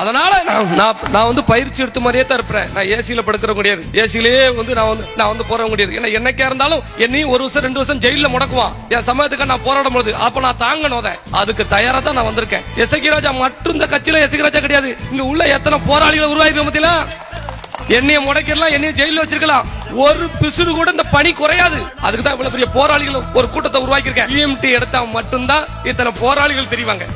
அதனால நான் நான் நான் வந்து பயிற்சி எடுத்த மாதிரியே தான் இருப்பேன். நான் ஏசியில படுக்கிற முடியாது. ஏசிலேயே வந்து நான் வந்து நான் வந்து போற முடியாது. ஏன்னா என்னைக்கா இருந்தாலும் என்னையும் ஒரு வருஷம் ரெண்டு வருஷம் ஜெயில முடக்குவான். என் சமயத்துக்கு நான் போராடும் பொழுது. அப்ப நான் தாங்கணும் அதை. அதுக்கு தயாரா தான் நான் வந்திருக்கேன். எசகி ராஜா மட்டும் இந்த கட்சியில எசகி ராஜா கிடையாது. இங்க உள்ள எத்தனை போராளிகள் உருவாயிருக்க பத்தியா? என்னைய முடக்கிடலாம் என்னைய ஜெயில வச்சிருக்கலாம். ஒரு பிசுறு கூட இந்த பணி குறையாது. அதுக்கு தான் இவ்வளவு பெரிய போராளிகள் ஒரு கூட்டத்தை உருவாக்கியிருக்கேன். இஎம்டி எடுத்தா மட்டும்தான் இத்தனை போராளிகள் தெரிவாங்க.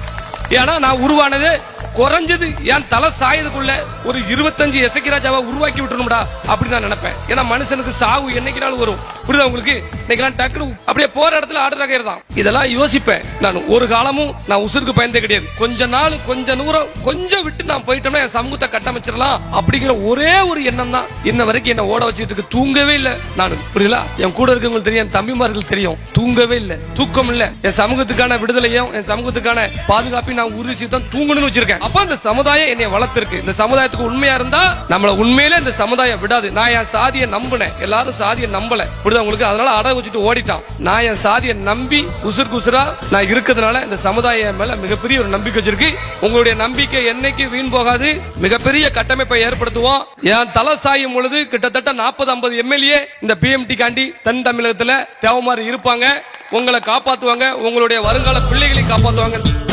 ஏன்னா நான் உருவானது குறைஞ்சது என் தலை சாயதுக்குள்ள ஒரு இருபத்தஞ்சு எசக்கி ராஜாவை உருவாக்கி விட்டுருணும்டா அப்படின்னு நான் நினைப்பேன். ஏன்னா மனுஷனுக்கு சாவு என்னைக்குனாலும் வரும். புரியுதா உங்களுக்கு? இன்னைக்கு டக்குனு அப்படியே போற இடத்துல ஆர்டர் ஆகிறதான் இதெல்லாம் யோசிப்பேன். நான் ஒரு காலமும் நான் உசுருக்கு பயந்தே கிடையாது. கொஞ்ச நாள் கொஞ்ச நூறம் கொஞ்சம் விட்டு நான் போயிட்டோம்னா என் சமூகத்தை கட்டமைச்சிடலாம் அப்படிங்கிற ஒரே ஒரு எண்ணம் தான். இன்ன வரைக்கும் என்ன ஓட வச்சுட்டு இருக்கு. தூங்கவே இல்லை நான். புரியுதா என் கூட இருக்கவங்களுக்கு தெரியும் என் தம்பிமார்கள் தெரியும். தூங்கவே இல்லை. தூக்கம் இல்லை. என் சமூகத்துக்கான விடுதலையும் என் சமூகத்துக்கான பாதுகாப்பையும் நான் உறுதி தான் தூங்கணும்னு வச்சிருக்கேன். அப்ப இந்த சமுதாயம் என்னை வளர்த்திருக்கு. இந்த சமுதாயத்துக்கு உண்மையா இருந்தா நம்மள உண்மையிலே இந்த சமுதாயம் விடாது. நான் என் சாதியை நம்பினேன். எல்லாரும் சாதியை நம்பல. புரியுதா உங்களுக்கு? அதனால அடகு வச்சுட்டு ஓடிட்டான். நான் என் சாதியை நம்பி உசுர் குசுரா நான் இருக்கிறதுனால இந்த சமுதாயம் மேல மிகப்பெரிய ஒரு நம்பிக்கை வச்சிருக்கு. உங்களுடைய நம்பிக்கை என்னைக்கு வீண் போகாது. மிகப்பெரிய கட்டமைப்பை ஏற்படுத்துவோம். என் தலை சாயும் பொழுது கிட்டத்தட்ட நாற்பது ஐம்பது எம்எல்ஏ இந்த பிஎம்டி காண்டி தென் தமிழகத்துல தேவமாறு இருப்பாங்க. உங்களை காப்பாத்துவாங்க. உங்களுடைய வருங்கால பிள்ளைகளை காப்பாத்துவாங்க.